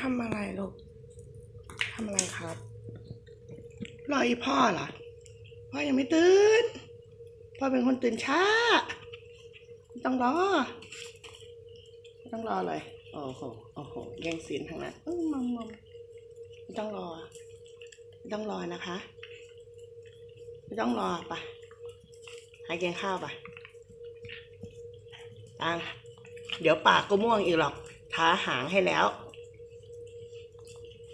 ทำอะไรลูกทำอะไรครับ รออีพ่อเหรอ พ่อยังไม่ตื่น พ่อเป็นคนตื่นช้า ต้องรอ ต้องรอเลย โอ้โห โอ้โห แย่งซีนทั้งนั้นอืมมอมมอมไม่ต้องรอไม่ต้องรอนะคะ ไม่ต้องรอไปหากินข้าวไปตังเดี๋ยวปากก็ม่วงอีกหรอกทาหางให้แล้ว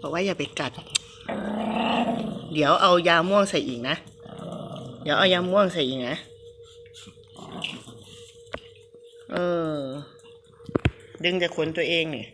บอกว่าอย่าไปกัด เดี๋ยวเอายาม่วงใส่อีกนะ เดี๋ยวเอายาม่วงใส่อีกนะ เออ ดึงจากขนตัวเองเนี่ย